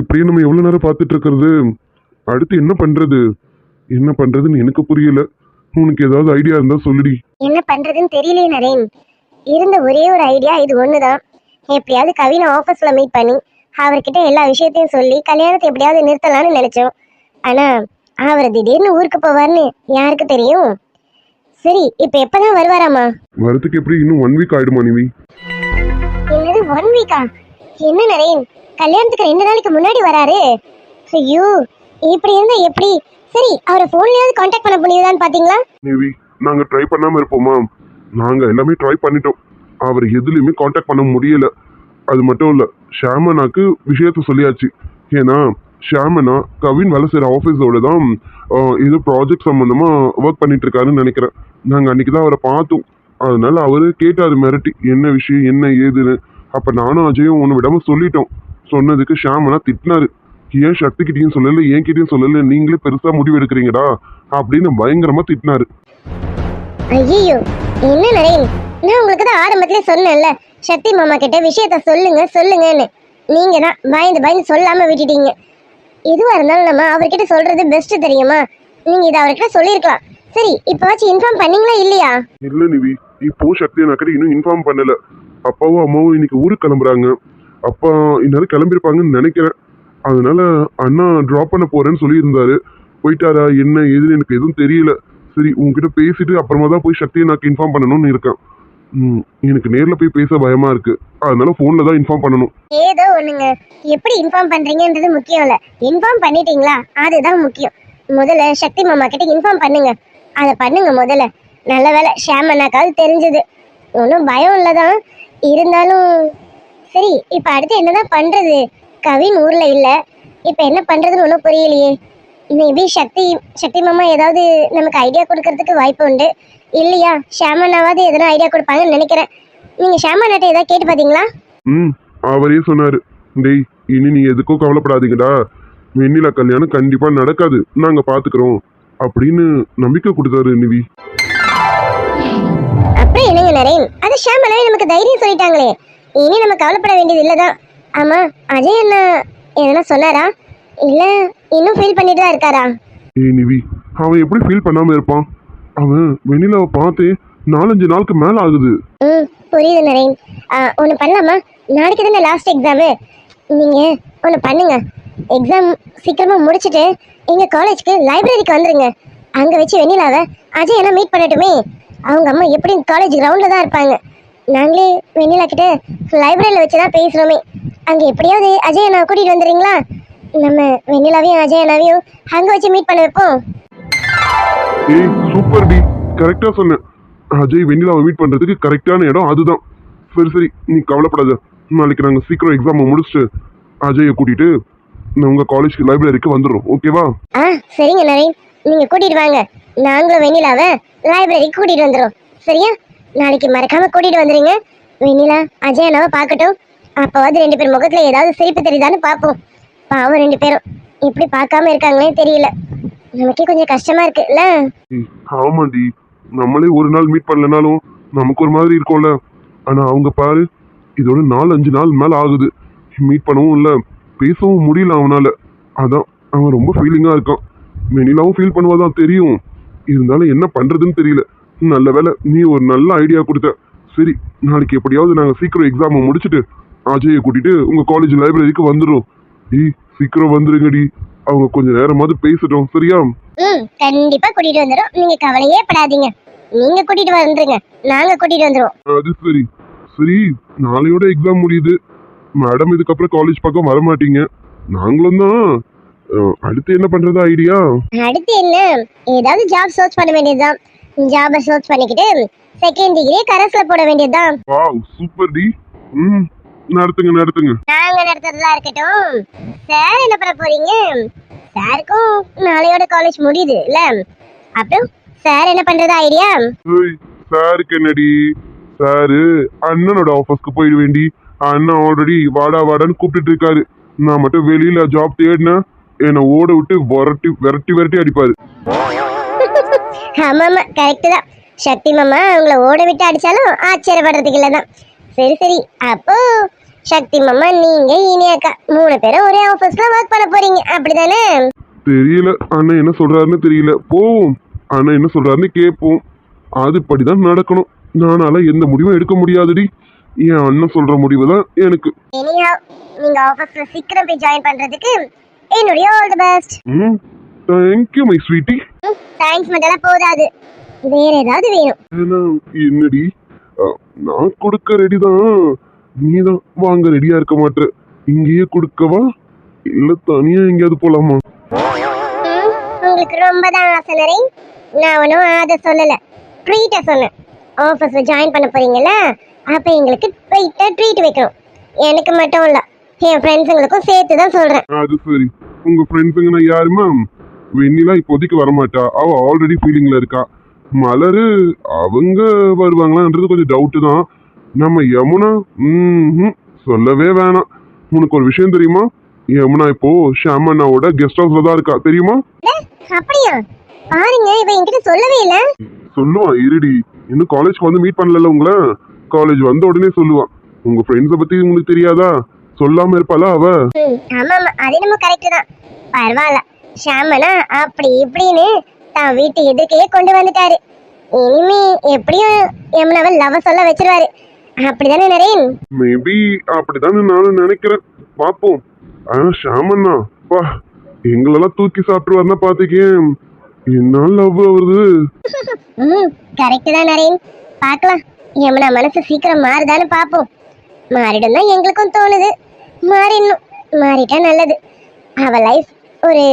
இப்படியே நம்ம எவ்வளோ நேரம் பார்த்துட்டு இருக்கிறது? அடுத்து என்ன பண்ணுறது என்ன பண்ணுறதுன்னு எனக்கு புரியல. உனக்கு ஏதாவது ஐடியா இருந்தால் சொல்லுடி. என்ன பண்றதுன்னு தெரியலையே நரேன். இருந்த ஒரே ஒரு ஐடியா இது ஒண்ணுதான். எப்படியாவது கவினை ஆஃபீஸ்ல மீட் பண்ணி அவர்கிட்ட எல்லா விஷயத்தையும் சொல்லி கல்யாணத்தை எப்படியாவது நிறுத்தலாம்னு நினைச்சோம். ஆனா அவர் திடீர்னு ஊருக்கு போவார்னு யாருக்கு தெரியும்? சரி இப்ப எப்பதான் வருவாராமா? வரதுக்கு எப்படி இன்னும் ஒன் வீக் ஆயிடுமா நிவி? என்னது ஒன் வீக்கா என்ன நரேன்? கல்யாணத்துக்கு ரெண்டு நாளைக்கு முன்னாடி வராரு. ஐயோ இப்படி இருந்தா எப்படி? சரி அவரை போன்லயாவது காண்டாக்ட் பண்ண முடியுதான்னு பாத்தீங்களா? நிவி நாங்கள் ட்ரை பண்ணாமல் இருப்போமா? நாங்கள் எல்லாமே ட்ரை பண்ணிட்டோம். அவர் எதுலேயுமே காண்டாக்ட் பண்ண முடியல. அது மட்டும் இல்லை ஷாமனாக்கு விஷயத்த சொல்லியாச்சு. ஏன்னா ஷாமனா கவின் வேலை செய்கிற ஆஃபீஸோட தான் ஏதோ ப்ராஜெக்ட் சம்மந்தமாக ஒர்க் பண்ணிட்டு இருக்காருன்னு நினைக்கிறேன். நாங்கள் அன்றைக்கி தான் அவரை பார்த்தோம். அதனால அவர் கேட்டார் மிரட்டி என்ன விஷயம்? என்ன ஏதுன்னு? அப்போ நானும் அஜயும் ஒன்று விடாமல் சொல்லிட்டோம். சொன்னதுக்கு ஷாமனா திட்டினாரு. ஏன் சக்திக்கிட்டையும் சொல்லலை என் கிட்டயும் சொல்லலை நீங்களே பெருசாக முடிவு எடுக்கிறீங்கடா அப்படின்னு பயங்கரமாக திட்டினாரு. ஐயோ என்ன நரேன்? நான் உங்களுக்கு தான் ஆரம்பத்திலே சொன்னேன்ல. சக்தி மாமா கிட்ட விஷயத்த சொல்லுங்க சொல்லுங்கன்னு. நீங்க தான் பயந்து பயந்து சொல்லாம விட்டுட்டீங்க. எதுவா இருந்தாலும் நம்ம அவர்கிட்ட சொல்றது பெஸ்ட் தெரியுமா? நீங்க இதை அவர்கிட்ட சொல்லியிருக்கலாம். சரி இப்போவாச்சும் இன்ஃபார்ம் பண்ணீங்களா இல்லையா? இல்ல நிவி இப்போ சக்தி நக்கடி இன்னும் இன்ஃபார்ம் பண்ணல. அப்பாவும் அம்மாவும் இன்னைக்கு ஊருக்கு கிளம்புறாங்க. அப்பா இந்நேரம் கிளம்பியிருப்பாங்கன்னு நினைக்கிறேன். அதனால அண்ணா ட்ராப் பண்ண போறேன்னு சொல்லியிருந்தாரு. போயிட்டாரா என்ன ஏதுன்னு எனக்கு எதுவும் தெரியல. சரி உங்ககிட்ட பேசிட்டு அப்புறமா தான் போய் சக்தியை நான் இன்ஃபார்ம் பண்ணணும்னு இருக்கேன். ம், எனக்கு நேர்ல போய் பேச பயமா இருக்கு. அதனால போன்ல தான் இன்ஃபார்ம் பண்ணணும். ஏதோ ஒண்ணுங்க. எப்படி இன்ஃபார்ம் பண்றீங்கன்றது முக்கியம் இல்ல. இன்ஃபார்ம் பண்ணிட்டீங்களா? அதுதான் முக்கியம். முதல்ல சக்தி மாமா கிட்ட இன்ஃபார்ம் பண்ணுங்க. அதை பண்ணுங்க முதல்ல. நல்ல வேலை ஷாம் அண்ணாக்காவது தெரிஞ்சது. ஒன்றும் பயம் இல்லதான். இருந்தாலும் சரி இப்ப அடுத்து என்னதான் பண்றது? கவின் ஊர்ல இல்ல. இப்ப என்ன பண்றதுன்னு ஒன்றும் புரியலையே. மேபி சக்தி சக்தி மாமா ஏதாவது நமக்கு ஐடியா கொடுக்கறதுக்கு வாய்ப்பு உண்டு? இல்லையா? ஷாமண்ணாவது எதனா ஐடியா கொடுப்பாங்கன்னு நினைக்கிறேன். நீங்க ஷாமண்ணாட்ட ஏதாவது கேட்டு பாத்தீங்களா? ம் அவரே சொன்னாரு. டேய் இனி நீ எதுக்கும் கவலைப்படாதீங்கடா. வெண்ணிலா கல்யாணம் கண்டிப்பா நடக்காது. நாங்க பாத்துக்கிறோம். அப்படின்னு நம்பிக்கை கொடுத்தாரு நிவி. அப்புறம் என்னங்க நரேன் அது ஷாமலாவே நமக்கு தைரியம் சொல்லிட்டாங்களே. இனி நம்ம கவலைப்பட வேண்டியது இல்லதான். ஆமா அஜய் அண்ணா எதனா சொன்னாரா? இல்ல இன்னும் ஃபீல் பண்ணிட்டு தான் இருக்காரா? ஏய் நிவி அவன் எப்படி ஃபீல் பண்ணாம இருப்பான்? அவன் வெண்ணிலாவை பார்த்து நாலஞ்சு நாளுக்கு மேல ஆகுது. ம் புரியுது நரேன். ஒன்று பண்ணலாமா? நாளைக்கு தானே லாஸ்ட் எக்ஸாமு நீங்க ஒன்று பண்ணுங்க. எக்ஸாம் சீக்கிரமா முடிச்சிட்டு எங்க காலேஜ்க்கு லைப்ரரிக்கு வந்துருங்க. அங்க வச்சு வெண்ணிலாவை அஜய் அண்ணா மீட் பண்ணட்டுமே. அவங்க அம்மா எப்படி காலேஜ் கிரவுண்ட்ல தான் இருப்பாங்க. நாங்களே வெண்ணிலா கிட்ட லைப்ரரியில் வச்சு தான் பேசுகிறோமே அங்கே எப்படியாவது அஜய் அண்ணா கூட்டிகிட்டு வந்துடுறீங்களா? நம்ம வெண்ணிலாவையும் அஜய் அண்ணாவையும் அங்கே வச்சு மீட் பண்ண வைப்போம். ஏய் சூப்பர் டி. கரெக்டா சொன்னேன் அஜய் வெண்ணிலாவை மீட் பண்றதுக்கு கரெக்டான இடம் அதுதான். சரி சரி. நீ கவலைப்படாத. நாளைக்கு நாங்க சீக்கிரம் எக்ஸாமை முடிச்சுட்டு அஜயை கூட்டிட்டு நான் உங்க காலேஜ் லைப்ரரிக்கு வந்துடுறோம். ஓகேவா ஆ சரிங்க நரேன். நீங்கள் கூட்டிகிட்டு வாங்க. நாங்களும் வெண்ணிலாவை லைப்ரரிக்கு கூட்டிகிட்டு வந்துடும் சரியா? நாளைக்கு மறக்காம கூட்டிகிட்டு வந்துருங்க. வெண்ணிலா அஜய் அண்ணாவை பார்க்கட்டும். அப்போவாது ரெண்டு பேர் முகத்துல ஏதாவது சிரிப்பு தெரியுதான்னு பார்ப்போம். பாவம் ரெண்டு பேரும். இப்படி பார்க்காம இருக்காங்களே தெரியல. நமக்கே கொஞ்சம் கஷ்டமா இருக்குல்ல? ஆமாண்டி. நம்மளே ஒரு நாள் மீட் பண்ணலனாலும் நமக்கு ஒரு மாதிரி இருக்கும்ல. ஆனா அவங்க பாரு இதோட நாலு அஞ்சு நாள் மேல ஆகுது. மீட் பண்ணவும் இல்ல பேசவும் முடியல அவனால. அதான் அவன் ரொம்ப ஃபீலிங்கா இருக்கான். மெனிலாவும் ஃபீல் பண்ணுவாதான் தெரியும். இருந்தாலும் என்ன பண்றதுன்னு தெரியல. நல்ல வேளை நீ ஒரு நல்ல ஐடியா கொடுத்த. சரி நாளைக்கு எப்படியாவது நாங்க சீக்கிரம் எக்ஸாமை முடிச்சுட்டு அஜயை கூட்டிட்டு உங்க காலேஜ் லைப்ரரிக்கு வந்துடுறோம். ஏய் சீக்கிரம் வந்துருங்கடி. அவங்க கொஞ்ச நேரமாவது பேசட்டும் சரியா? ம் கண்டிப்பா கூட்டிட்டு வந்துடும் நீங்க கவலையே படாதீங்க. நீங்க கூட்டிட்டு வந்துருங்க. நாங்க கூட்டிட்டு வந்துருவோம் அது சரி. சரி நாளையோட எக்ஸாம் முடியுது. மேடம் இதுக்கப்புறம் காலேஜ் பக்கம் வர மாட்டீங்க. நாங்களும் தான். அடுத்து என்ன பண்றது ஐடியா அடுத்து என்ன? ஏதாவது ஜாப் சர்ச் பண்ண வேண்டியதுதான். ஜாபை சர்ச் பண்ணிக்கிட்டு செகண்ட் டிகிரி கரஸ்ல போட வேண்டியதுதான். வாவ் சூப்பர் டி ம் நடத்துங்க நடத்துங்க. நாங்க நடத்துறதா இருக்கட்டும். சார் என்ன பண்ண போறீங்க? சாருக்கும் நாளையோட காலேஜ் முடியுது இல்ல? அப்புறம் சார் என்ன பண்றதா ஐடியா ஏய் சாருக்கு என்னடி? சாரு அண்ணனோட ஆஃபீஸ்க்கு போயிட வேண்டி அண்ணன் ஆல்ரெடி வாடா வாடான்னு கூப்பிட்டுட்டு இருக்காரு. நான் மட்டும் வெளியில ஜாப் தேடினேன். என்னை ஓட விட்டு விரட்டி விரட்டி விரட்டி அடிப்பாரு. ஆமா ஆமா கரெக்ட் தான். சக்தி மாமா அவங்கள ஓட விட்டு அடிச்சாலும் ஆச்சரியப்படுறதுக்கு இல்லதான் சரி சரி. அப்போ சக்தி மாமா நீங்க இனி அக்கா மூணு பேரும் ஒரே ஆபீஸ்ல ஒர்க் பண்ண போறீங்க. அப்படிதானே? தெரியல. அண்ணன் என்ன சொல்றாருன்னு தெரியல. போவோம். அண்ணன் என்ன சொல்றாருன்னு கேட்போம். அதுபடிதான் நடக்கணும். நானால எந்த முடிவும் எடுக்க முடியாதுடி. என் அண்ணன் சொல்ற முடிவு தான் எனக்கு. நீங்க ஆபீஸ்ல சீக்கிரம் போய் ஜாயின் பண்றதுக்கு என்னுடைய all the best thank you my sweetie thanks மட்டும் போதாது. வேற ஏதாவது வேணும். என்னடி? நான் கொடுக்க ரெடி தான். நீ தான் வாங்க ரெடியா இருக்க மாட்டே. இங்கேயே கொடுக்கவா? இல்ல தனியா எங்கேயாவது போலாமா? உங்களுக்கு ரொம்ப தான் ஆசை நிறை நான் ஒன்றும் அதை சொல்லலை. ட்ரீட்டை சொன்னேன். ஆஃபீஸில் ஜாயின் பண்ண போறீங்கல்ல அப்போ எங்களுக்கு போயிட்டு ட்ரீட் வைக்கணும். எனக்கு மட்டும் இல்லை என் ஃப்ரெண்ட்ஸுங்களுக்கும் சேர்த்து தான் சொல்கிறேன் அது சரி. உங்க ஃப்ரெண்ட்ஸுங்க நான் யாருமா வெண்ணிலா இப்போதைக்கு வரமாட்டா. அவ ஆல்ரெடி ஃபீலிங்ல இருக்கா. மலரு அவங்க வருவாங்களான்றது கொஞ்சம் டவுட்டு தான். நம்ம யமுனா ம் சொல்லவே வேணாம். உனக்கு ஒரு விஷயம் தெரியுமா? யமுனா இப்போ ஷாமண்ணாவோட கெஸ்ட் ஹவுஸ்ல தான் இருக்கா. தெரியுமா? அப்படியா? பாருங்க இவ என்கிட்ட சொல்லவே இல்லை. சொல்லுவான் இருடி. இன்னும் காலேஜ்க்கு வந்து மீட் பண்ணல உங்களை? காலேஜ் வந்த உடனே சொல்லுவான் உங்க ஃப்ரெண்ட்ஸை பத்தி உங்களுக்கு தெரியாதா? சொல்லாம இருப்பாளா அவ? ம் ஆமாம் ஆமாம் அது நம்ம கரெக்டு தான். பரவாயில்ல. ஷாமனா அப்படி இப்படின்னு தான் வீட்டு எதுக்கையே கொண்டு வந்துட்டாரு. இனிமே எப்படியும் யமுனாவை லவ சொல்ல வச்சிருவாரு. அப்படிதானே நரேன்? மேபி அப்படிதான் நானும் நினைக்கிறேன். பார்ப்போம். ஆனா ஷாமண்ணா பா எங்களெல்லாம் தூக்கி சாப்பிட்டுருவாருன்னா பாத்துக்கேன் என்ன லவ் வருது ம் கரெக்டு தான் நரேன். பார்க்கலாம். யமுனா மனசு சீக்கிரம் மாறுதான்னு பார்ப்போம். மாறிடும் தான் எங்களுக்கும் தோணுது. மாறிடணும். மாறிட்டா நல்லது. அவ லைஃப் ஒரு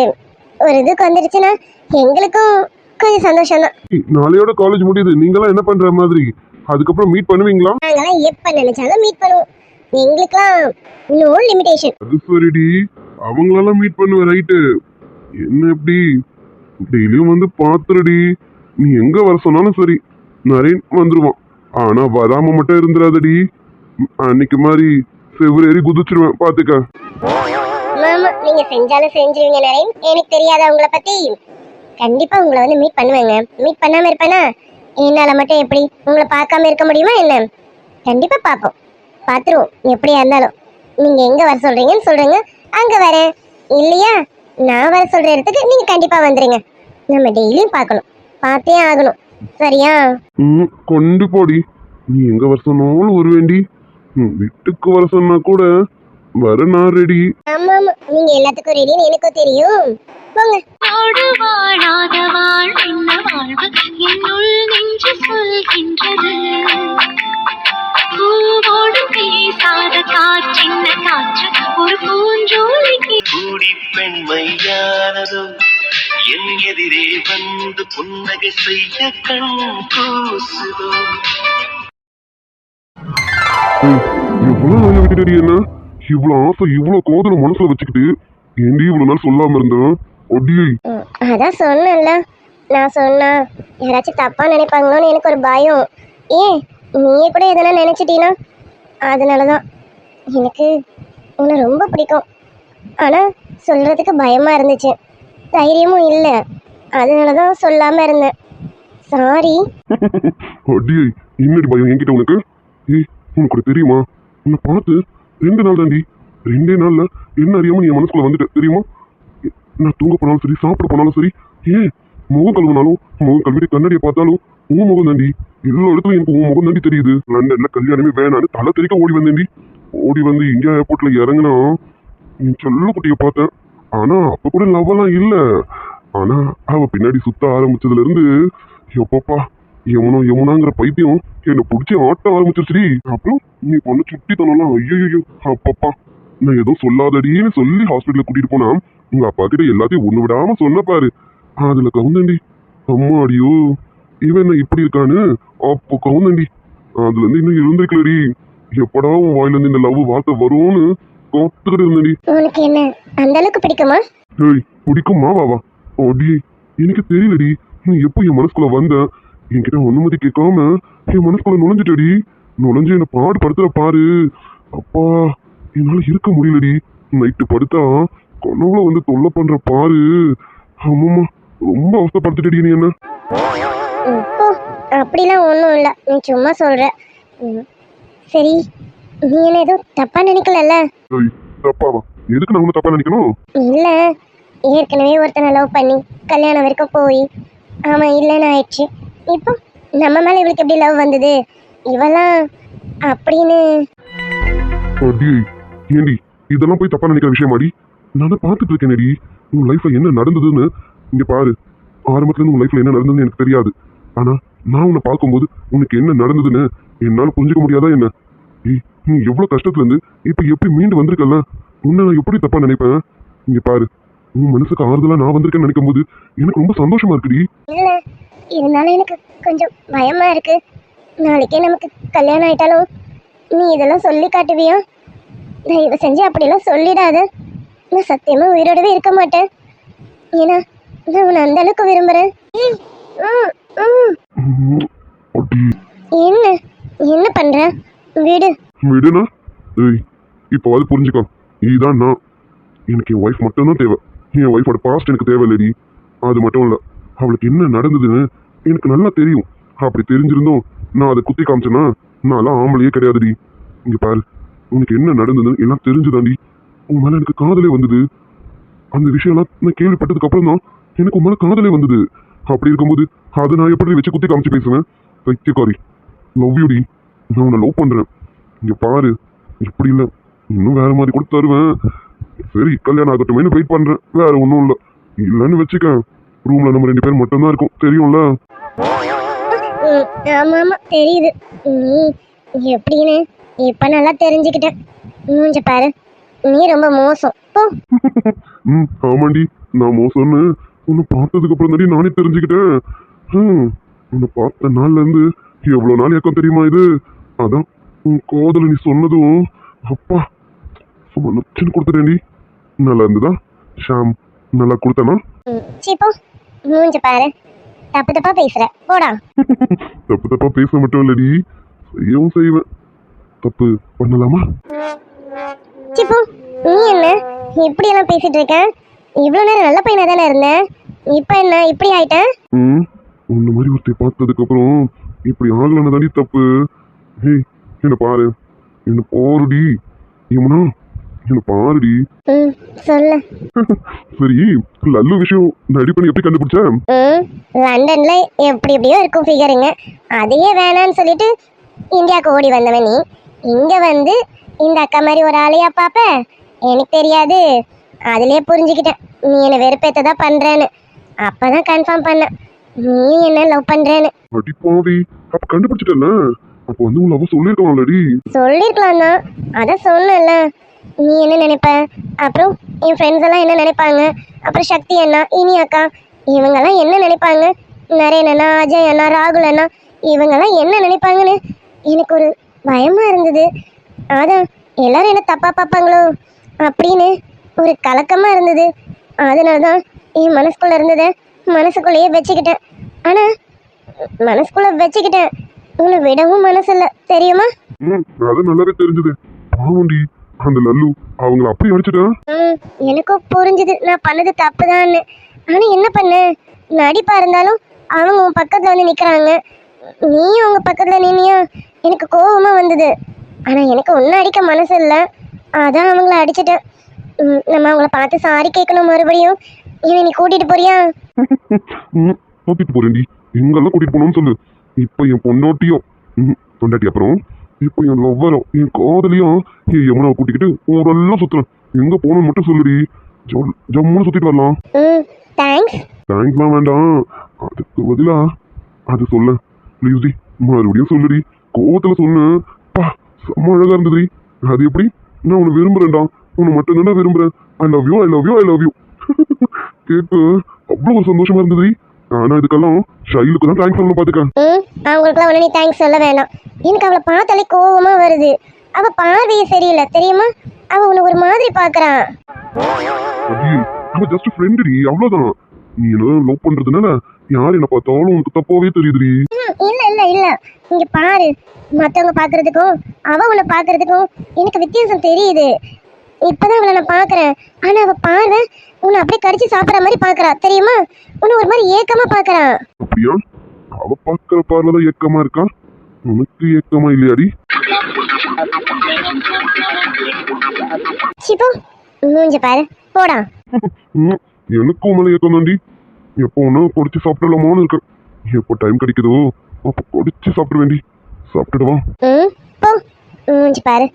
ஒரு இதுக்கு வந்துடுச்சுன்னா எங்களுக்கும் கொஞ்சம் சந்தோஷம் தான் நாளையோட காலேஜ் முடியுது. நீங்களாம் என்ன பண்ற மாதிரி? அதுக்கப்புறம் மீட் பண்ணுவீங்களா? நாங்களாம் எப்போ நினைச்சாலும் மீட் பண்ணுவோம். எங்களுக்குலாம் நோ லிமிடேஷன் அது சரிடி. அவங்களெல்லாம் மீட் பண்ணுவ ரைட்டு என்ன எப்படி டெய்லியும் வந்து பாத்துருடி. நீ எங்க வர சொன்னாலும் சரி நரேன் வந்துருவான். ஆனா வராம மட்டும் இருந்துடாதடி அன்னைக்கு மாதிரி செவ்வரேறி குதிச்சிருவேன் பாத்துக்க. நீங்க செஞ்சாலும் செஞ்சிருவீங்க நரேன். எனக்கு தெரியாத உங்களை பத்தி? கண்டிப்பா உங்களை வந்து மீட் பண்ணுவேங்க. மீட் பண்ணாம இருப்பேனா? என்னால மட்டும் எப்படி? உங்களை பார்க்காம இருக்க முடியுமா என்ன? கண்டிப்பா பார்ப்போம். பார்த்துருவோம். எப்படியா இருந்தாலும். நீங்க எங்க வர சொல்றீங்கன்னு சொல்றீங்க. அங்க வரேன். இல்லையா? நான் வர சொல்ற இடத்துக்கு நீங்க கண்டிப்பா வந்துருங்க. நம்ம டெய்லியும் பார்க்கணும். பார்த்தே ஆகணும். சரியா? ம் கொண்டு போடி. நீ எங்க வர சொன்னாலும் வருவேண்டி ம், வீட்டுக்கு வர சொன்னா கூட வர நான் ரெடி ஆமா ஆமா நீங்க எல்லாத்துக்கும் ரெடின்னு எனக்கும் தெரியும். போங்க. நாடு வாழாத வாழ் என்ன வாழ்வு என்னுள் நெஞ்சு சொல்கின்றது. பூவோடு பேசாத காற்றின்ன காற்று ஒரு பூஞ்சோலிக்கு கூடி பெண்மையானதோ என் எதிரே வந்து புன்னகை செய்ய கண் கூசுதோ எவ்வளவு நாள் விட்டுட்டு என்ன இவ்வளவு ஆசை இவ்வளவு கோதலை மனசுல வச்சுக்கிட்டு ஏண்டி இவ்வளவு நாள் சொல்லாம இருந்தேன் ஒடியை அதான் சொன்னேன்ல. நான் சொன்னா யாராச்சும் தப்பா நினைப்பாங்களோன்னு எனக்கு ஒரு பயம். ஏன்? நீயே கூட எதனா நினைச்சிட்டீனா? அதனால தான் எனக்கு உன்னை ரொம்ப பிடிக்கும். ஆனால் சொல்கிறதுக்கு பயமாக இருந்துச்சு. தைரியமும் இல்லை. அதனால தான் சொல்லாமல் இருந்தேன். சாரி அடியை என்னடி பயம் என்கிட்ட உனக்கு? ஏய் உனக்கு கூட தெரியுமா? உன்னை பார்த்து ரெண்டு நாள் தாண்டி. ரெண்டே நாளில் என்ன அறியாமல் நீ என் மனசுக்குள்ள வந்துட்டு தெரியுமா? நான் தூங்க போனாலும் சரி சாப்பிட போனாலும் சரி ஏன் முகம் கழுவினாலும் முகம் கழுவிட்டு கண்ணாடியை பார்த்தாலும் உன் முகம் தாண்டி. எல்லா இடத்துலயும் எனக்கு உன் முகம் தாண்டி தெரியுது. லண்டன்ல கல்யாணமே வேணான்னு தலை தெரிக்க ஓடி வந்தேன்டி. ஓடி வந்து இந்தியா ஏர்போர்ட்ல இறங்கினா என் சொல்ல குட்டியை பார்த்தேன். ஆனா அப்ப கூட லவ் இல்லை. ஆனா அவ பின்னாடி சுத்த ஆரம்பிச்சதுல இருந்து எப்பப்பா யமுனா யமுனாங்கிற பைத்தியம் என்னை பிடிச்சி ஆட்ட ஆரம்பிச்சிருச்சுடி. அப்புறம் நீ பொண்ணு சுட்டி தனலாம் ஐயோ அப்பப்பா. நான் ஏதோ சொல்லாதடின்னு சொல்லி ஹாஸ்பிட்டல் கூட்டிட்டு போனா உங்க அப்பா கிட்ட எல்லாத்தையும் ஒண்ணு விடாம சொன்ன பாரு. அதுல கவுந்தண்டி அம்மா அடியோ இவன் என்ன இப்படி இருக்கான்னு அப்போ கவுந்தண்டி அதுல இருந்து இன்னும் எழுந்திருக்கலடி. எப்படா உன் வாயில இருந்து இந்த லவ் வார்த்தை வரும்னு காத்துக்கிட்டு இருந்தேன்டி. உனக்கு என்ன அந்த அளவுக்கு பிடிக்குமா? ஏய் பிடிக்குமா வாவா? ஓடி எனக்கு தெரியலடி. நீ எப்போ என் மனசுக்குள்ள வந்த என்கிட்ட அனுமதி கேட்காம என் மனசுக்குள்ள நுழைஞ்சிட்டடி. நுழைஞ்சு என்னை பாடுபடுத்துற பாரு. அப்பா என்னால இருக்க முடியலடி. நைட்டு படுத்தா கனவுல வந்து தொல்லை பண்ற பாரு. ஆமாம்மா ரொம்ப அவஸ்தைப்படுத்திட்டடி நீ என்ன. அப்படிலாம் ஒன்றும் இல்லை. நீ சும்மா சொல்கிற சரி. நீ என்ன எதுவும் தப்பா நினைக்கலல்ல? தப்பாவா? எதுக்கு நான் தப்பா நினைக்கணும்? இல்ல. ஏற்கனவே ஒருத்தனை லவ் பண்ணி கல்யாணம் வரைக்கும் போய் அவன் இல்லைன்னு ஆயிடுச்சு. இப்போ நம்ம மேல இவளுக்கு எப்படி லவ் வந்தது? இவெல்லாம் அப்படின்னு. அடி ஏண்டி இதெல்லாம் போய் தப்பா நினைக்கிற விஷயமாடி நான் தான் பார்த்துட்டு இருக்கேனேடி உன் லைஃப்ல என்ன நடந்ததுன்னு இங்க பாரு. ஆரம்பத்துல இருந்து உன் லைஃப்ல என்ன நடந்ததுன்னு எனக்கு தெரியாது. ஆனா நான் உன்னை பார்க்கும்போது உனக்கு என்ன நடந்ததுன்னு என்னால புரிஞ்சுக்க முடியாதா என்ன? நீ எவ்வளவு கஷ்டத்துல இருந்து இப்ப எப்படி மீண்டு வந்திருக்கல உன்னை நான் எப்படி தப்பா நினைப்பேன்? இங்க பாரு. உன் மனசுக்கு ஆறுதலா நான் வந்திருக்கேன்னு நினைக்கும் போது எனக்கு ரொம்ப சந்தோஷமா இருக்குடி இருந்தாலும் எனக்கு கொஞ்சம் பயமாக இருக்கு. நாளைக்கே நமக்கு கல்யாணம் ஆயிட்டாலும் நீ இதெல்லாம் சொல்லி காட்டுவியா? தயவு செஞ்சு அப்படிலாம் சொல்லிடாத. நான் சத்தியமாக உயிரோடவே இருக்க மாட்டேன். ஏன்னா நான் உன்னை அந்த அளவுக்கு விரும்புகிறேன் என்ன? என்ன பண்ற? வீடு. விடுனா? ஏய் இப்போவாது புரிஞ்சுக்கோ. இதுதான் நான். எனக்கு என் ஒய்ஃப் மட்டும்தான் தேவை. என் ஒய்ஃபோட பாஸ்ட் எனக்கு தேவையில்லடி. அது மட்டும் இல்லை. அவளுக்கு என்ன நடந்ததுன்னு எனக்கு நல்லா தெரியும். அப்படி தெரிஞ்சிருந்தோம் நான் அதை குத்தி காமிச்சேன்னா நான்லாம் ஆம்பளையே கிடையாதுடி. இங்க பாரு உனக்கு என்ன நடந்ததுன்னு எல்லாம் தெரிஞ்சுதாண்டி. உன் மேல எனக்கு காதலே வந்தது. அந்த விஷயம்லாம் நான் கேள்விப்பட்டதுக்கு அப்புறம் தான் எனக்கு உன் மேல காதலே வந்தது. அப்படி இருக்கும்போது அதை நான் எப்படி வச்சு குத்தி காமிச்சு பேசுவேன்? வைத்தியக்காரி லவ் யூடி நான் உன்னை லவ் பண்றேன். இங்க பாரு இப்படி இல்லை. இன்னும் வேற மாதிரி கூட தருவேன். சரி கல்யாணம் ஆகட்டுமேனு வெயிட் பண்றேன். வேற ஒன்றும் இல்லை. இல்லைன்னு வச்சுக்க ரூம்ல நம்ம ரெண்டு பேர் மட்டும்தான் இருக்கும். தெரியும்ல? ம், ஆமா ஆமா தெரியுது. நீ எப்படின்னு இப்ப நல்லா தெரிஞ்சுக்கிட்டேன் மூஞ்ச பாரு. நீ ரொம்ப மோசம். போ. ம் ஆமாண்டி நான் மோசம்னு உன்னை பார்த்ததுக்கு அப்புறம் தாண்டி நானே தெரிஞ்சுக்கிட்டேன். ஹம், உன்னை பார்த்த நாள்ல இருந்து எவ்வளவு நாள் ஏக்கம் தெரியுமா இது? அதான் உன் கோதல நீ சொன்னதும் அப்பா சும்மா நச்சுன்னு கொடுத்துட்டேன்டி. நல்லா இருந்ததா? ஷாம் நல்லா கொடுத்தனா? ம், மூஞ்ச பாரு. தப்பு தப்பா பேசுற. போடா. தப்பு தப்பா பேச மட்டும் இல்லடி. செய்யவும் செய்வேன் தப்பு பண்ணலாமா? சீ போ. நீ என்ன? இப்படி எல்லாம் பேசிட்டு இருக்க? இவ்வளவு நேரம் நல்ல பையனா தானே இருந்த? இப்ப என்ன? இப்படி ஆயிட்ட? ம். உன்ன மாதிரி ஒருத்தைய பார்த்ததுக்கு அப்புறம் இப்படி ஆகலன்னு தாண்டி தப்பு. ஹேய் என்ன பாரு. என்ன பாருடி. யமுனா என்ன பாருடி. சொல்லு. சரி லல்லு விஷயம் நடி பண்ணி எப்படி கண்டுபிடிச்ச? லண்டன்ல எப்படி எப்படியோ இருக்கும் ஃபிகருங்க அதையே வேணான்னு சொல்லிட்டு இந்தியாவுக்கு ஓடி வந்தவன் நீ. இங்க வந்து இந்த அக்கா மாதிரி ஒரு ஆளையா பாப்ப? எனக்கு தெரியாது. அதுலயே புரிஞ்சுக்கிட்டேன். நீ என்ன வெறுப்பேத்த தான் பண்றேன்னு. அப்பதான் கன்ஃபார்ம் பண்ணேன். நீ என்ன லவ் பண்றேன்னு. அடி பாவி. அப்ப கண்டுபிடிச்சிட்டல அப்ப வந்து உன் லவ் சொல்லியிருக்கலாம்லடி. சொல்லிருக்கலாம் தான். அதான் சொன்னேன்ல. நீ என்ன நினைப்ப? அப்புறம் என் ஃப்ரெண்ட்ஸ் எல்லாம் என்ன நினைப்பாங்க? அப்புறம் சக்தி அண்ணா இனி அக்கா இவங்கெல்லாம் என்ன நினைப்பாங்க? நரேன் அண்ணா அஜய் அண்ணா ராகுல் அண்ணா இவங்கெல்லாம் என்ன நினைப்பாங்கன்னு எனக்கு ஒரு பயமா இருந்தது. அதான் எல்லாரும் என்ன தப்பா பார்ப்பாங்களோ? அப்படின்னு ஒரு கலக்கமா இருந்தது. அதனால தான் என் மனசுக்குள்ள இருந்ததை மனசுக்குள்ளேயே வச்சுக்கிட்டேன். ஆனா மனசுக்குள்ள வச்சுக்கிட்டேன். உன்னை விடவும் மனசு இல்ல தெரியுமா? ம் அது நல்லாவே தெரிஞ்சது. பாவண்டி அந்த லல்லு அவங்கள அப்படி அடிச்சிட்டேன் எனக்கும் புரிஞ்சுது. நான் பண்ணது தப்புதான்னு. ஆனா என்ன பண்ண? நடிப்பா இருந்தாலும் அவங்க உன் பக்கத்துல வந்து நிக்கிறாங்க. நீயும் உங்க பக்கத்துல நின்னியா? எனக்கு கோவமா வந்தது. ஆனா எனக்கு ஒன்னும் அடிக்க மனசு இல்ல. அதான் அவங்கள அடிச்சிட்டேன். நம்ம அவங்கள பார்த்து சாரி கேட்கணும் மறுபடியும். என்னை நீ கூட்டிட்டு போறியா? கூட்டிட்டு போறேன்டி. எங்கெல்லாம் கூட்டிட்டு போகணும்னு சொல்லு. இப்போ என் பொண்டாட்டியும் ம் பொண்டாட்டி அப்புறம் இப்போ என் லவ்வரும் என் காதலியும் என் யமுனாவை கூட்டிக்கிட்டு ஊரெல்லாம் சுத்துறேன். எங்க போகணும்னு மட்டும் சொல்லுடி. ஜம்- ஜம்முன்னு சுத்திட்டு வரலாம். தேங்க்ஸ் தேங்க்ஸ்லாம் வேண்டாம். அதுக்கு பதிலா அது சொல்ல. ப்ளீஸ் டி மறுபடியும் சொல்லுடி. கோவத்துல சொன்ன பா செம்ம அழகா இருந்ததுடி. அது எப்படி? நான் உன்னை விரும்புறேன்டா. உன்னை மட்டும் விரும்புறேன். I love you I love you I love you கேட்க அவ்வளோ ஒரு சந்தோஷமா இருந்தது ஆனா இதுக்கெல்லாம் ஷைலுக்கு தான் தேங்க்ஸ் சொல்லணும் பாத்துக்க. ம் அவங்களுக்குலாம் நீ தேங்க்ஸ் சொல்ல வேணாம். எனக்கு அவளை பார்த்தாலே கோவமா வருது. அவ பார்வையே சரியில்லை தெரியுமா? அவ உன்னை ஒரு மாதிரி பார்க்கறான் அடி நம்ம ஜஸ்ட் ஃப்ரெண்டுடி அவ்வளவுதான். நீ என்ன லவ் பண்றதுனால யார் என்ன பார்த்தாலும் உனக்கு தப்பாவே தெரியுதுடி. இல்ல இல்ல இல்ல. இங்க பாரு மத்தவங்க பாக்குறதுக்கும் அவ உன்னை பாக்குறதுக்கும் எனக்கு வித்தியாசம் தெரியுது. இப்பதான் அவளை நான் பாக்குறேன். ஆனா அவ பார்வை உன்னை அப்படியே கடிச்சு சாப்பிடுற மாதிரி பாக்குறா. தெரியுமா? உன்னை ஒரு மாதிரி ஏக்கமா பாக்குறா. அப்படியா? அவ பாக்குற பார்லதான் ஏக்கமா இருக்கா? உனக்கு ஏக்கமா இல்லையாடி? சிப்பு மூஞ்ச பாரு. போடா. ம், எனக்கும் மேலே ஏக்கம் தாண்டி எப்போ ஒன்று குடிச்சு சாப்பிடலாமான்னு இருக்கேன் எப்போ டைம் கிடைக்குதோ அப்போ குடிச்சு சாப்பிட வேண்டி சாப்பிட்டுடுவா ம் போ. மூஞ்சி பாரு.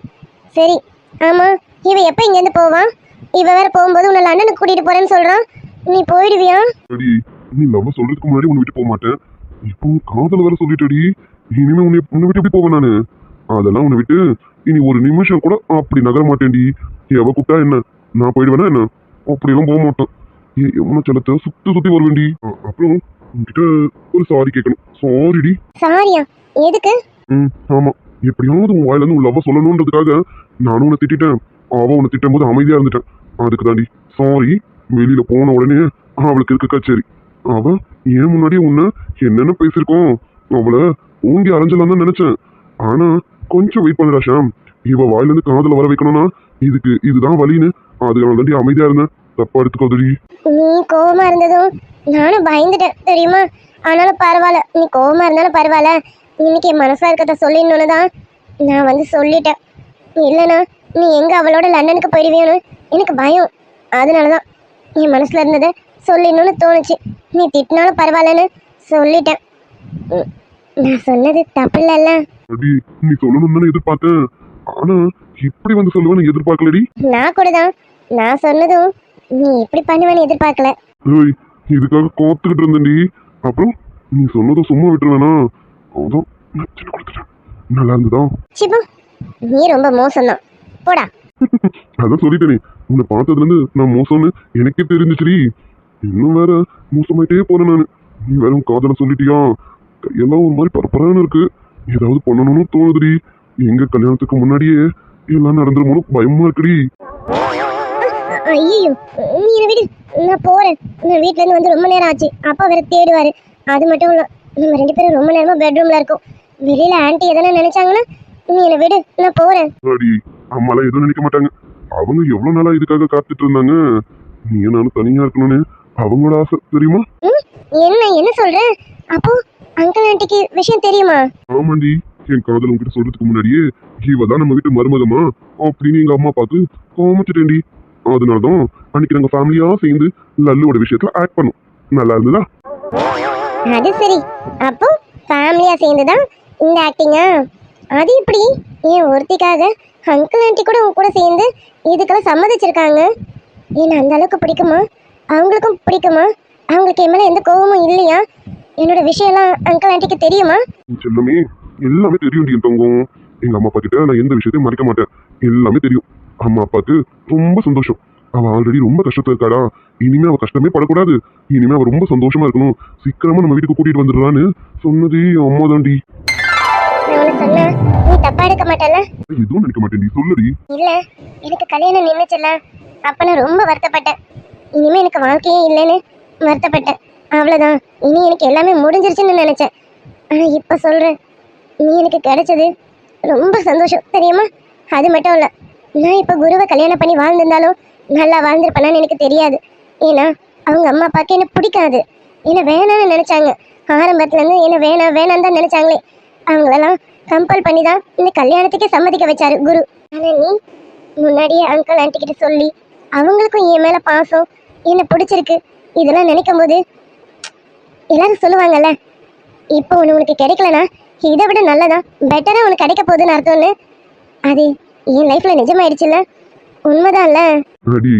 சரி. ஆமா இவ எப்ப இங்க இருந்து போவான் இவ வேற போகும்போது உன்னை லண்டனுக்கு கூட்டிட்டு போறேன்னு சொல்றான் நீ போயிடுவியா? அடி நீ லவ் சொல்றதுக்கு முன்னாடி உன்னை விட்டு போக மாட்டேன். இப்போ காதல் வேற சொல்லிட்டடி. இனிமே உன்னை உன்னை விட்டு எப்படி போவேன் நானு? அதெல்லாம் உன்னை விட்டு இனி ஒரு நிமிஷம் கூட அப்படி நகர மாட்டேன்டி. எவ கூப்பிட்டா என்ன? நான் போயிடுவேனா என்ன? அப்படியெல்லாம் போக மாட்டேன். ஏ எவ்வளோ செல்லத்தை சுத்தி சுத்தி வருவேன்டி. அ- அப்புறம் உன்கிட்ட ஒரு சாரி கேட்கணும். சாரிடி சாரியா? எதுக்கு? ம் ஆமா. எப்படியாவது உன் வாயில இருந்து உன் லவ் சொல்லணுன்றதுக்காக நானும் உன்னை திட்டிட்டேன். அவ உன்னை திட்டும் போது அமைதியா இருந்துட்டேன். அதுக்கு தாண்டி சாரி வெளியில போன உடனே அவளுக்கு இருக்க கச்சேரி. அவ ஏன் முன்னாடியே உன்னை என்னென்ன பேசியிருக்கோம்? அவளை ஊங்கி அரைஞ்சலாம் தான் நினைச்சேன். ஆனா கொஞ்சம் வெயிட் பண்ணுடா ஷாம். இவ வாயில இருந்து காதல வர வைக்கணும்னா இதுக்கு இதுதான் வழின்னு அதனால தாண்டி அமைதியா இருந்தேன். தப்பா எடுத்துக்கோதடி. நீ கோவமா இருந்ததும் நானும் பயந்துட்டேன் தெரியுமா? ஆனாலும் பரவாயில்ல நீ கோவமா இருந்தாலும் பரவாயில்ல. இன்னைக்கு என் மனசா இருக்கத சொல்லிடணும்னு தான் நான் வந்து சொல்லிட்டேன். இல்லைனா நீ எங்க அவளோட லண்டனுக்கு போயிடுவியோன்னு எனக்கு பயம். அதனால தான் என் மனசுல இருந்ததை சொல்லிடணும்னு தோணுச்சு. நீ திட்டினாலும் பரவாயில்லன்னு சொல்லிட்டேன். ம், நான் சொன்னது தப்பு இல்லைல்ல அடி நீ சொல்லணும்னு தானே எதிர்பார்த்தேன். ஆனா இப்படி வந்து சொல்லுவேன்னு எதிர்பார்க்கலடி. நான் கூட தான் நான் சொன்னதும் நீ இப்படி பண்ணுவேன்னு எதிர்பார்க்கல. ஏய் இதுக்காக காத்துக்கிட்டு இருந்தேன்டி. அப்புறம் நீ சொன்னதை சும்மா விட்டுருவேனா? அதான் கொடுத்துட்டேன். நல்லா இருந்ததா? சிபு நீ ரொம்ப மோசம்தான். போடா. அதான் சொல்லிட்டேனே. உன்னை பார்த்ததுல இருந்து நான் மோசம்னு எனக்கே தெரிஞ்சிச்சுடி. இன்னும் வேற மோசமாயிட்டே போறேன் நான். நீ வேற உன் காதல சொல்லிட்டியா? கையெல்லாம் ஒரு மாதிரி பரபரன்னு இருக்கு. ஏதாவது பண்ணணும்னு தோணுதுடி. எங்க கல்யாணத்துக்கு முன்னாடியே எல்லாம் நடந்துருமோன்னு பயமா இருக்குடி. ஐயோ நீ விடு. நான் போறேன். நான் வீட்ல இருந்து வந்து ரொம்ப நேரம் ஆச்சு. அப்பா வேற தேடுவாரு. அது மட்டும் இல்ல நம்ம ரெண்டு பேரும் ரொம்ப நேரமா பெட்ரூம்ல இருக்கோம். வெளியில ஆன்ட்டி எதனா நினைச்சாங்கன்னா நீ என்னை விடு நான் போறேன். அடி அம்மாலாம் எதுவும் நினைக்க மாட்டாங்க. அவங்க எவ்வளவு நாளா இதுக்காக காத்துட்டு இருந்தாங்க? நீ நானும் தனியா இருக்கணும்னு அவங்களோட ஆசை தெரியுமா? என்ன என்ன சொல்ற? அப்போ அங்கிள் ஆன்ட்டிக்கு விஷயம் தெரியுமா? ஆமாண்டி என் காதல் உங்ககிட்ட சொல்றதுக்கு முன்னாடியே இவ தான் நம்ம வீட்டு மருமகமா? அப்படின்னு எங்க அம்மா பார்த்து கோமச்சிட்டேன்டி. அதனாலதான் அன்னைக்கு நாங்க ஃபேமிலியா சேர்ந்து லல்லுவோட விஷயத்துல ஆக்ட் பண்ணோம். நல்லா இருந்ததா? அது சரி. அப்போ ஃபேமிலியா சேர்ந்து தான் இந்த ஆக்டிங்கா அது இப்படி ஏன் ஒருத்திக்காக அங்கிள் ஆண்டி கூட உன் கூட சேர்ந்து இதுக்கெல்லாம் சம்மதிச்சிருக்காங்க? என்ன அந்த அளவுக்கு பிடிக்குமா? அவங்களுக்கும் பிடிக்குமா? அவங்களுக்கு என் மேலே எந்த கோபமும் இல்லையா? என்னோட விஷயம்லாம் அங்கிள் ஆண்டிக்கு தெரியுமா? செல்லமே எல்லாமே தெரியும் என் தங்கம். எங்க அம்மா அப்பா கிட்ட நான் எந்த விஷயத்தையும் மறைக்க மாட்டேன். எல்லாமே தெரியும். அம்மா அப்பாவுக்கு ரொம்ப சந்தோஷம். அவள் ஆல்ரெடி ரொம்ப கஷ்டத்தில் இருக்காடா. இனிமே அவள் கஷ்டமே படக்கூடாது. இனிமே அவள் ரொம்ப சந்தோஷமா இருக்கணும். சீக்கிரமா நம்ம வீட்டுக்கு கூட்டிட்டு வந்துடுறான்னு சொன்னதே அம்மா தாண்டி நான் உனக்கு சொன்னேன் நீ தப்பா எடுக்க மாட்டல எதுவும் நினைக்க மாட்டேன்டி சொல்லுடி. இல்ல எனக்கு கல்யாணம் நின்றுச்சுல அப்ப நான் ரொம்ப வருத்தப்பட்டேன். இனிமே எனக்கு வாழ்க்கையே இல்லைன்னு வருத்தப்பட்டேன். அவ்வளவுதான். இனி எனக்கு எல்லாமே முடிஞ்சிருச்சுன்னு நினைச்சேன். ஆனா இப்ப சொல்றேன் நீ எனக்கு கிடைச்சது ரொம்ப சந்தோஷம் தெரியுமா? அது மட்டும் இல்ல நான் இப்ப குருவை கல்யாணம் பண்ணி வாழ்ந்திருந்தாலும் நல்லா வாழ்ந்திருப்பேனான்னு எனக்கு தெரியாது. ஏன்னா அவங்க அம்மா அப்பாவுக்கு என்ன பிடிக்காது. என்ன வேணாம்னு நினைச்சாங்க. ஆரம்பத்துல இருந்து என்ன வேணாம் வேணாம் தான் நினைச்சாங்களே. அவங்களெல்லாம் கம்பல் பண்ணி தான் இந்த கல்யாணத்துக்கே சம்மதிக்க வச்சாரு குரு. ஆனால் நீ முன்னாடியே அங்கிள் ஆன்ட்டி கிட்ட சொல்லி அவங்களுக்கும் என் மேலே பாசம் என்னை பிடிச்சிருக்கு இதெல்லாம் நினைக்கும் போது எல்லாரும் சொல்லுவாங்கல்ல இப்போ ஒன்று உனக்கு கிடைக்கலனா இதை விட நல்லதா? பெட்டராக உனக்கு கிடைக்க போகுதுன்னு அர்த்தம்னு. அது என் லைஃப்ல நிஜமாயிடுச்சுல்ல? உண்மைதான்ல? அடி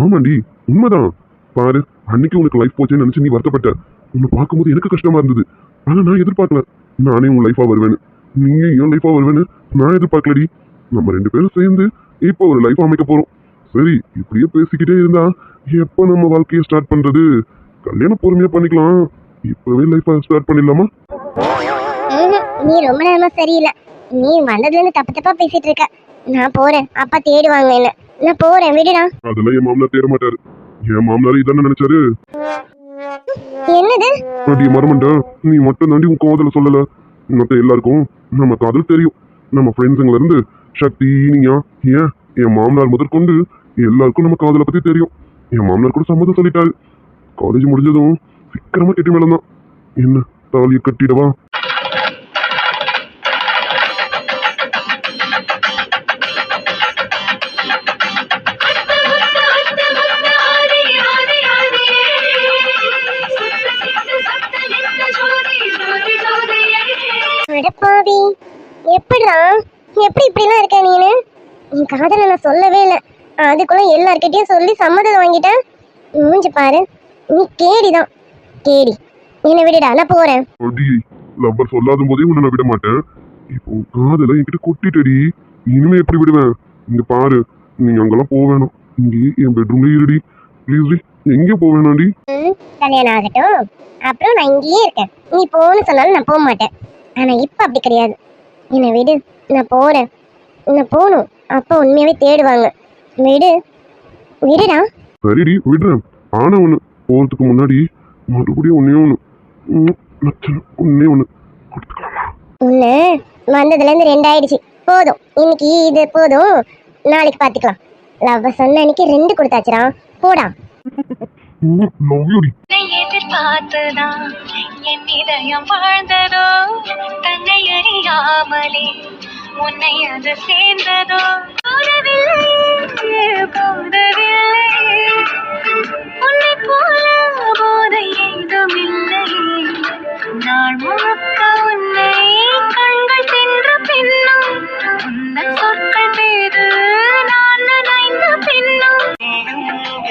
ஆமாண்டி உண்மைதான். பாரு அன்னைக்கு உனக்கு லைஃப் போச்சேன்னு நினைச்சு நீ வருத்தப்பட்ட. உன்னை பார்க்கும்போது எனக்கு கஷ்டமா இருந்தது. ஆனால் நான் எதிர்பார்க்கல. நானே உன் லைஃபா வருவேன்னு. நீயே என் லைஃபா வருவேன்னு நான் எதிர்பார்க்கலடி. நம்ம ரெண்டு பேரும் சேர்ந்து இப்போ ஒரு லைஃப் அமைக்க போறோம். சரி இப்படியே பேசிக்கிட்டே இருந்தா எப்போ நம்ம வாழ்க்கையை ஸ்டார்ட் பண்றது? கல்யாணம் பொறுமையா பண்ணிக்கலாம். இப்பவே லைஃபை ஸ்டார்ட் பண்ணிடலாமா. நீ ரொம்ப நேரமா சரியில்லை. நீ வந்ததுல இருந்து தப்பு தப்பா பேசிட்டு இருக்க. நான் போறேன். அப்பா தேடுவாங்க என்ன நான் போறேன். விடுடா. அதெல்லாம் என் மாமனார் தேட மாட்டாரு. என் மாமனார் இதானே நினைச்சாரு? என்னது? அடி மரமண்டா நீ மட்டும் தாண்டி உன் காதல சொல்லல. மத்த எல்லாருக்கும் நம்ம காதல் தெரியும். நம்ம ஃப்ரெண்ட்ஸுங்கள இருந்து சக்தி நீயா ஏன்? என் மாமனார் முதற்கொண்டு எல்லாருக்கும் நம்ம காதலை பத்தி தெரியும். என் மாமனார் கூட சம்மதம் சொல்லிட்டாரு. காலேஜ் முடிஞ்சதும் சீக்கிரமா கெட்டி மேலம் தான் என்ன தாலியை கட்டிடவா? காதலை நான் சொல்லவே இல்லை. அதுக்குள்ள எல்லார்கிட்டயும் சொல்லி சம்மதம் வாங்கிட்டேன் மூஞ்சி பாரு. நீ கேடிதான் கேடி. என்னை விடுடா நான் போறேன். அடி லவ்வர் சொல்லாத போதே உன்னை நான் விட மாட்டேன். இப்போ காதல என்கிட்ட கொட்டிட்டடி. இனிமே எப்படி விடுவேன்? இங்க பாரு நீ அங்கெல்லாம் போக வேணாம். இங்கேயே என் பெட்ரூம்ல இருடி. ப்ளீஸ் டி எங்கே போக கல்யாணம் ஆகட்டும். அப்புறம் நான் இங்கேயே இருக்கேன். நீ போன்னு சொன்னாலும் நான் போக மாட்டேன் ஆனா இப்ப அப்படி கிடையாது. என்னை விடு நான் போறேன். நான் போகணும். அப்பா உண்மையாவே தேடுவாங்க. விடு விடுடா. சரிடி விடுறேன். ஆனா ஒண்ணு போறதுக்கு முன்னாடி மறுபடியும் ம், லட்சணம் ஒன்னே ஒண்ணு. கொடுத்துக்கலாமா? உன்னை வந்ததுல இருந்து ரெண்டாயிடுச்சு. போதும். இன்னைக்கு இது போதும். நாளைக்கு பாத்துக்கலாம் லவ் சொன்ன அன்னைக்கு ரெண்டு கொடுத்தாச்சுடா. போடா. லவ் யூடி உன்னை எதிர்பார்த்துதா? என் இதயம் வாழ்ந்ததோ? தன்னை அறியாமலே. உன்னை அது சேர்ந்ததோ? போதவில்லை போதவில்லை உன்னை போல போதை ஏதும் இல்லை. நான் முழுக்க உன்னை கண்கள் சென்ற பின்னும் உன்னன் சொற்கள் மீது நான் நனைந்த பின்னும்.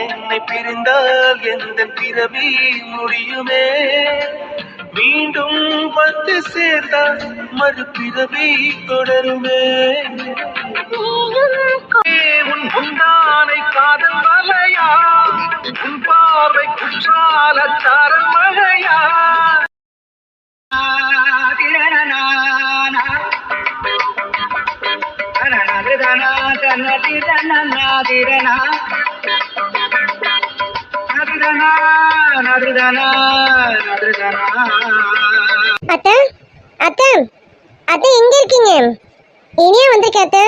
என்னை பிரிந்தால் எந்த பிறவி முடியுமே. மீண்டும் வந்து சேர்ந்தால் மறுபிறவி தொடருமே. உன் முந்தானை காதல் மலையா? உன் பார்வை குற்றால சாரல் மழையா அத்தை அத்தை அத்தை எங்க இருக்கீங்க? இனியா வந்திருக்க அத்தை.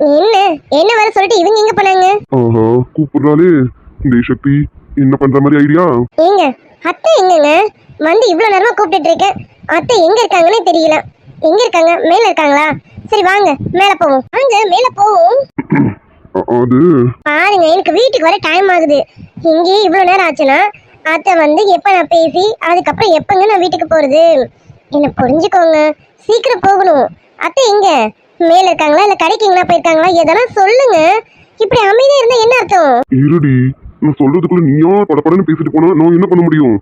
என்ன என்ன வர சொல்லிட்டு இவங்க எங்க போனாங்க? ஆஹா கூப்பிடுறாளே. இந்த சக்தி என்ன பண்ற மாதிரி ஐடியா? ஏங்க அத்தை எங்கங்க? வந்து இவ்வளவு நேரமா கூப்பிட்டுட்டு இருக்கேன் அத்தை எங்க இருக்காங்கன்னே தெரியல. எங்க இருக்காங்க? மேல இருக்காங்களா? சரி வாங்க மேல போவோம். வாங்க மேல போவோம். அது? பாருங்க எனக்கு வீட்டுக்கு வர டைம் ஆகுது. இங்கேயே இவ்வளவு நேரம் ஆச்சுன்னா அத்தை வந்து எப்ப நான் பேசி அதுக்கப்புறம் எப்பங்க நான் வீட்டுக்கு போறது? என்ன புரிஞ்சுக்கோங்க. சீக்கிரம் போகணும். அத்தை எங்க? மேல இருக்காங்களா? இல்ல கடைக்குங்களா போயிருக்காங்களா? எதெல்லாம் சொல்லுங்க. இப்படி அமைதியா இருந்தா என்ன அர்த்தம்? இருடி. நான் சொல்றதுக்குள்ள நீயா படப்படன்னு பேசிட்டு போனா நான் என்ன பண்ண முடியும்?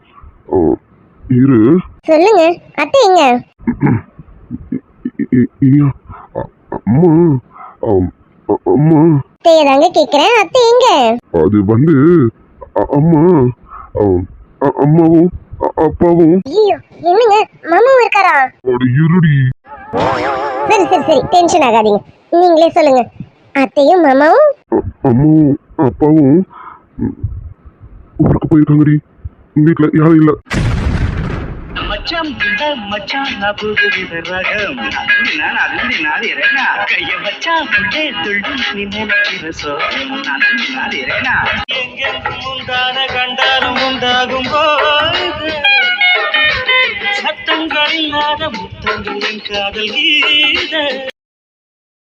இரு. சொல்லுங்க. அத்தை எங்க? அம்மா. அம்மா. அத்தையதாங்க கேக்குறேன். அத்தை எங்க? அது வந்து அம்மா. அம்மாவும் அப்பாவும். ஐயோ என்னங்க? மாமாவும் இருக்காரா? அட இருடி. சரி சரி சரி. டென்ஷன் ஆகாதீங்க. நீங்களே சொல்லுங்க. அத்தையும் மாமாவும்? அம்மாவும் அப்பாவும். ஊருக்கு போயிருக்காங்கடி. வீட்டுல யாரும் இல்ல. மச்சான் இந்த மச்சான் நான் புது வித ரகம். நான் அது நாளே ரேனா கைய மச்சான் புள்ளே துள்ளி நீ நினைக்கிற சோகம். நான் நாளே ரேனா எங்கெங்கும் உண்டான கண்டாலும் உண்டாகும் போது சத்தங்கள் இல்லாத முத்தங்களின் காதல் கீத.